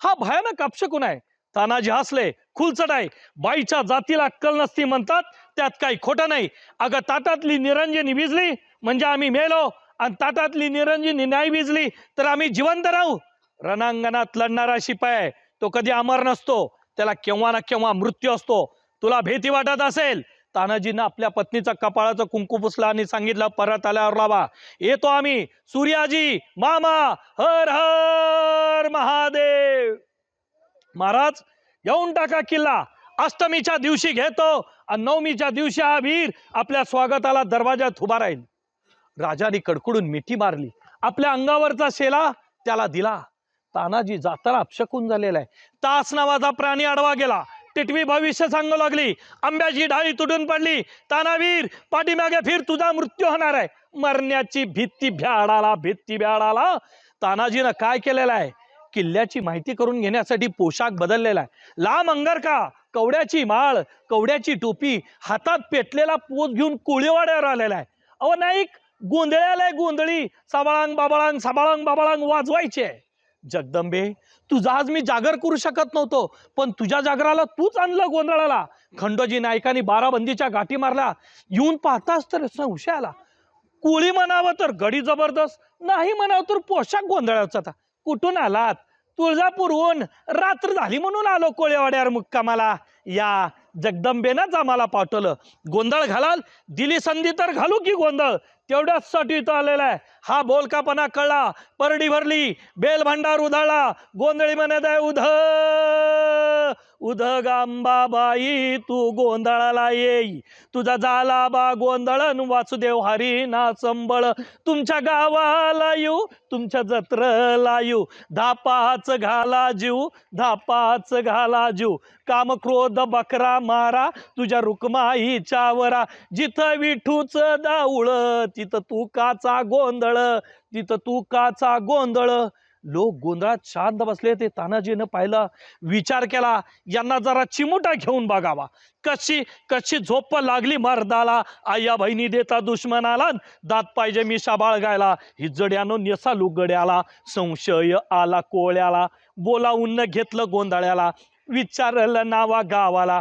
हा भयानक अपशकुन आहे. तानाजी हसले खुलचट आहे. बाईच्या जातीला अक्कल नसती म्हणतात त्यात काही खोटं नाही. अगं ताटातली निरंजनी विजली म्हणजे आम्ही मेलो. आणि ताटातली निरंजनी नाही विजली तर आम्ही जिवंत राहू. रणांगणात लढणारा शिपाय तो कधी अमर नसतो. त्याला केव्हा ना केव्हा मृत्यू असतो. तुला भीती वाटत असेल तानाजीनं आपल्या पत्नीचं कपाळाचं कुंकू पुसला आणि सांगितलं परत आल्यावर लावा. येतो आम्ही. सूर्याजी मामा हर हर महादेव. महाराज येऊन टाका किल्ला. अष्टमीच्या दिवशी घेतो आणि नवमीच्या दिवशी हा वीर आपल्या स्वागताला दरवाजात उभा राहील. राजाने कडकडून मिठी मारली. आपल्या अंगावरचा शेला त्याला दिला. तानाजी जाताना अपशकून झालेला आहे. तास नावाचा प्राणी आडवा गेला. टिटवी भविष्य सांगू लागली. आंब्याची डाळी तुटून पडली. तानावीर पाठीमागे फिर तुझा मृत्यू होणार आहे. मरण्याची भीती भ्याडाला भीती भ्याडाला. तानाजीनं काय केलेलं आहे? किल्ल्याची माहिती करून घेण्यासाठी पोशाख बदललेला आहे. लांब अंगरका कवड्याची माळ कवड्याची टोपी हातात पेटलेला पोत घेऊन कोळीवाड्यावर आलेला आहे. अहो नाईक गोंधळ्याला गोंधळी. साबाळांग बाबाळांग साबाळांग बाबाळांग वाजवायचे. जगदंबे तुझा आज मी जागर करू शकत नव्हतो पण तुझ्या जागराला तूच आणलं गोंधळाला. खंडोजी नायकांनी बाराबंदीच्या गाठी मारला येऊन पाहताच तर संशय आला. कोळी म्हणावं तर गडी जबरदस्त नाही म्हणावं तर पोशाख गोंधळाचा आता कुठून आलात? तुळजापूरहून. रात्र झाली म्हणून आलो कोळेवाड्यावर मुक्कामाला. या जगदंबेनंच आम्हाला पाठवलं. गोंधळ घालाल दिली संधी तर घालू की गोंधळ? तेवढ्याचसाठी इथं आलेला आहे. हा बोलकापणा कळला. परडी भरली. बेल भांडार उधळला. गोंधळी म्हणत आहे उध उध गांबाबाई तू गोंधळाला येई. तुझा झाला बा गोंधळन वासुदेव हरी ना संबळ तुमच्या गावाला येऊ तुमच्या जत्रला येऊ. धापाच घाला जीव धापाच घाला जीव. काम क्रोध बकरा मारा तुझ्या रुक्माईच्या वरा. जिथं विठूच दाऊळ तिथं तू काचा गोंधळ तिथं तू काचा गोंधळ. लोक गोंधळात शांत बसले ते तानाजीनं पाहिलं विचार केला यांना जरा चिमुटा घेऊन बघावा. कशी कशी झोप लागली मर्दाला. आया बहिणी देता दुश्मनाला दात पाहिजे मी बाळगायला. हिजड्यानो नेसा लुगड्याला संशय आला कोळ्याला. बोलावून घेतलं गोंधळ्याला. विचारलं नावा गावाला.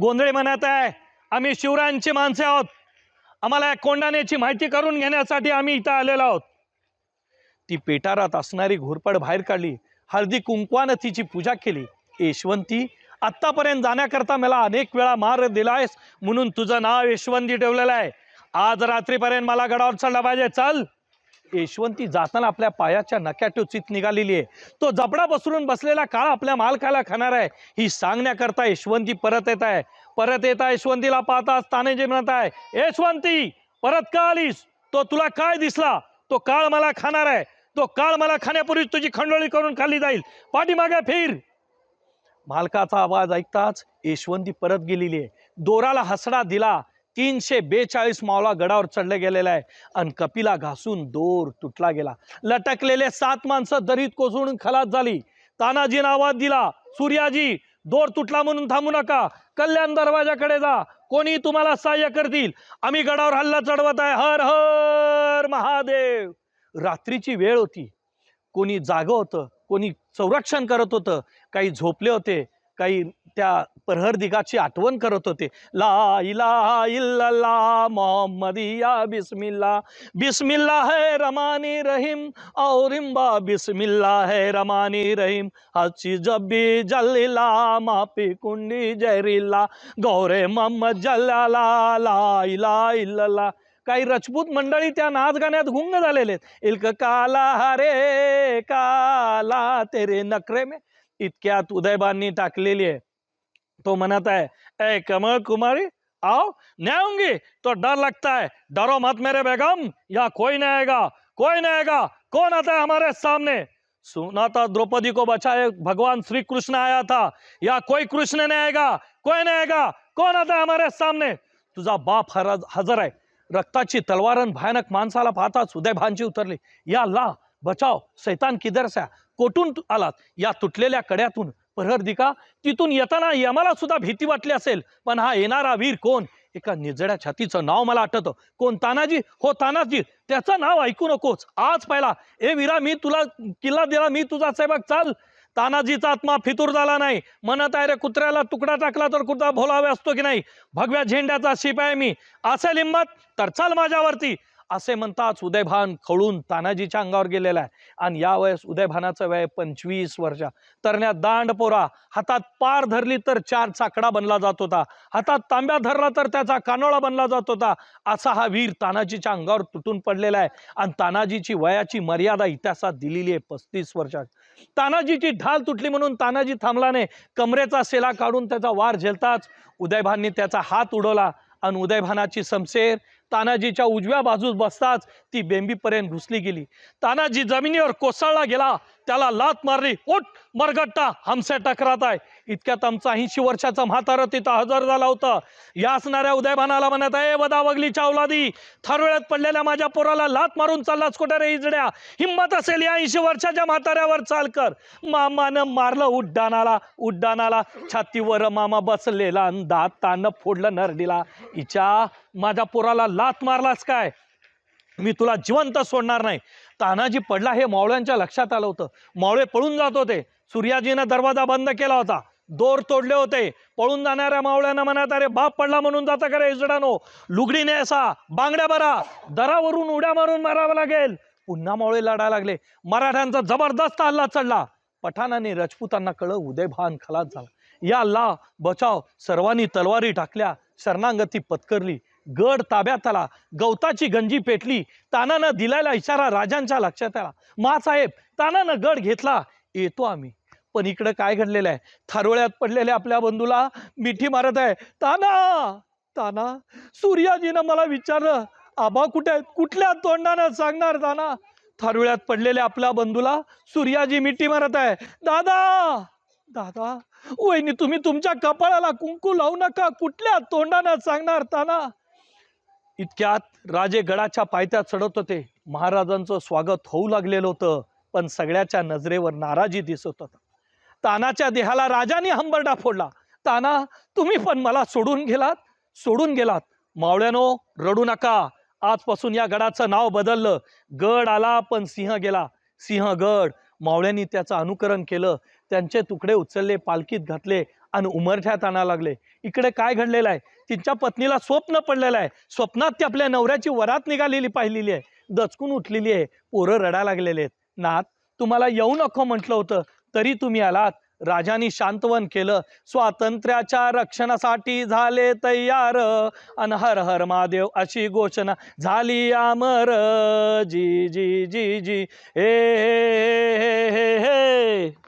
गोंधळे म्हणत आहे आम्ही शिवरायांची माणसे आहोत. आम्हाला या कोंडाण्याची माहिती करून घेण्यासाठी आम्ही इथं आलेलो आहोत. ती पेटारात असणारी घोरपड बाहेर काढली. हळदी कुंकवानं तिची पूजा केली. यशवंती आत्तापर्यंत जाण्याकरता मला अनेक वेळा मार दिलायस म्हणून तुझं नाव यशवंती ठेवलेलं आहे. आज रात्रीपर्यंत मला गडावर चढला पाहिजे. चल. यशवंती जाताना आपल्या पायाच्या नक्या टोचीत निघालेली आहे. तो जबडा बसरून बसलेला काळ आपल्या मालकाला खाणार आहे. ही सांगण्याकरता यशवंती परत येत आहे. परत येता यशवंतीला पाहताच तानेजी म्हणत आहे यशवंती परत का आलीस? तो तुला काय दिसला? तो काळ मला खाणार आहे. तो काळ मला खाण्यापूर्वी तुझी खंडोळी करून खाल्ली जाईल. पाठीमागे फिर. मालकाचा आवाज ऐकताच यशवंती परत गेलेली आहे. दोराला हसडा दिला. तीनशे बेचाळीस मावळा गडावर चढले गेलेला आहे. आणि कपिला घासून दोर तुटला गेला. लटकलेले सात माणसं दरीत कोसळून खलास झाली. तानाजीनं आवाज दिला सूर्याजी दोर तुटला म्हणून थांबू नका. कल्याण दरवाजाकडे जा. कोणी तुम्हाला सहाय्य करतील. आम्ही गडावर हल्ला चढवत आहे. हर हर महादेव. रात्रीची वेळ होती. कोणी जागं होतं. कोणी संरक्षण करत होतं. काही झोपले होते. काही त्या प्रहर दिगाची आठवण करत होते. ला इला इल्ला मोहम्मदिया बिस्मिल्ला. बिस्मिल्ला है रमानी रहीम औरिम्बा बिस्मिल्ला है रमानी रहीम. हची जब्बी जल्ला मापी कुंडी जहरिल्ला गौरे मोहम्मद जल्लाला ला इला इल्लल्लाह काही रजपूत मंडळी त्या नाच गाण्यात गुंग झालेले आहेत. इल्क काला हरे काला तेरे नखरे मे. इतक्यात उदयबांनी टाकलेली आहे. तो म्हणत आहे ए, कमल कुमारी, आओ नहीं आऊँगी तो डर लगता है। डरो मत मेरे बेगम, यहाँ कोई नहीं आएगा, कोई नहीं आएगा। कौन आता है हमारे सामने? सुना था द्रौपदी को बचाए भगवान श्री कृष्ण आया था। या कोई कृष्ण नहीं आएगा, कोई नहीं आएगा। कौन आता है हमारे सामने? तुझा बाप हजर आहे रक्ताची तलवारन भयानक माणसाला पाहताच उदयभानची उतरली। या अल्लाह बचाव सैतान किदरसा कोठून आलात? या तुटलेल्या कड्यातून प्रहर का तिथून येताना यमाला सुद्धा भीती वाटली असेल. पण हा येणारा वीर कोण? एका निजड्या छातीचं नाव मला आठवतं. कोण? तानाजी? हो तानाजी. त्याचं नाव ऐकू नकोच आज पहिला. ए वीरा मी तुला किल्ला दिला. मी तुझा सेवक चाल. तानाजीचा आत्मा फितूर झाला नाही. म्हणत आहे रे कुत्र्याला तुकडा टाकला तर कुत्रा भोलावे असतो की नाही? भगव्या झेंड्याचा शिपाय मी. असेल हिंमत तर चल माझ्यावरती. असे म्हणताच उदयभान खळून तानाजीच्या अंगावर गेलेला आहे. आणि या वयस उदयभानाचं वय पंचवीस वर्ष. तरण्या दांड पोरा हातात पार धरली तर चार चाकडा बनला जात होता. हातात तांब्या धरला तर त्याचा कानोळा बनला जात होता. असा हा वीर तानाजीच्या अंगावर तुटून पडलेला आहे. आणि तानाजीची वयाची मर्यादा इतिहासात दिलेली आहे पस्तीस वर्षात. तानाजीची ढाल तुटली म्हणून तानाजी थांबला नाही. कमरेचा सेला काढून त्याचा वार झेलताच उदयभाननी त्याचा हात उडवला. आणि उदयभानाची समशेर तानाजीच्या उजव्या बाजूस बसताच ती बेंबीपर्यंत घुसली गेली. तानाजी जमिनीवर कोसळला गेला. त्याला लात मारली. उठ मरगट्टा हमसे टकरात आहे. इतक्यात आमचा ऐंशी वर्षाचा म्हातारा तिथं हजर झाला होता. या असणाऱ्या उदयभानाला म्हणत आहे वदा वगलीच्या अवलादी थारोळ्यात पडलेल्या माझ्या पोराला लात मारून चाललाच कुठे रे इजड्या? हिंमत असेल या ऐंशी वर्षाच्या म्हाताऱ्यावर चाल कर. मामानं मारलं उड्डाणाला उड्डाणाला. छातीवर मामा बसलेला अन तानं फोडलं नरडीला. हिच्या माझ्या पोराला लात मारलास काय? मी तुला जिवंत सोडणार नाही. तानाजी पडला हे मावळ्यांच्या लक्षात आलं होतं. मावळे पळून जात होते. सूर्याजीनं दरवाजा बंद केला होता. दोर तोडले होते. पळून जाणाऱ्या मावळ्यांना म्हणत अरे बाप पडला म्हणून जाता का रे इजडानो? लुगडीने असा बांगड्या भरा. दरावरून उड्या मारून मारावं लागेल. पुन्हा मावळे लढायला लागले. मराठ्यांचा जबरदस्त हल्ला चढला. पठाणाने राजपुतांना कळ उदयभान खलास झाला. या अल्ला बचाव सर्वांनी तलवारी टाकल्या. शरणांगती पत्करली. गड ताब्यात आला. गवताची गंजी पेटली. तानानं दिलेला इशारा राजांच्या लक्षात आला. मासाहेब तानानं गड घेतला. येतो आम्ही. पण इकडं काय घडलेलं आहे? थारोळ्यात पडलेल्या आपल्या बंधूला मिठी मारत आहे. ताना! ताना! सूर्याजीनं मला विचारलं आबा कुठे आहेत? कुठल्या तोंडानं सांगणार ताना? थारोळ्यात पडलेल्या आपल्या बंधूला सूर्याजी मिठी मारत आहे. दादा! दादा! वहिनी तुम्ही तुमच्या कपाळाला कुंकू लावू नका. कुठल्या तोंडानं सांगणार ताना? इतक्यात राजे गडाच्या पायथ्यात चढत होते. महाराजांचं स्वागत होऊ लागलेलं होतं पण सगळ्याच्या नजरेवर नाराजी दिसत होता. तानाच्या देहाला राजाने हंबरडा फोडला. ताना तुम्ही पण मला सोडून गेलात? सोडून गेलात. मावळ्यानो रडू नका. आजपासून या गडाचं नाव बदललं. गड आला पण सिंह गेला. सिंहगड मावळ्यांनी त्याचं अनुकरण केलं. त्यांचे तुकडे उचलले पालखीत घातले. आणि उमरठ्यात आणा लागले. इकडे काय घडलेलं आहे? तिच्या पत्नीला स्वप्न पडलेलं आहे. स्वप्नात ती आपल्या नवऱ्याची वरात निघालेली पाहिलेली आहे. दचकून उठलेली आहे. पोरं रडा लागलेले आहेत. नाथ तुम्हाला येऊ नको म्हटलं होतं तरी तुम्ही आलात. राजानी शांतवन केलं. स्वातंत्र्याच्या रक्षणासाठी झाले तयार. अन हर हर महादेव अशी घोषणा झाली अमर. जी जी जी जी. हे हे हे हे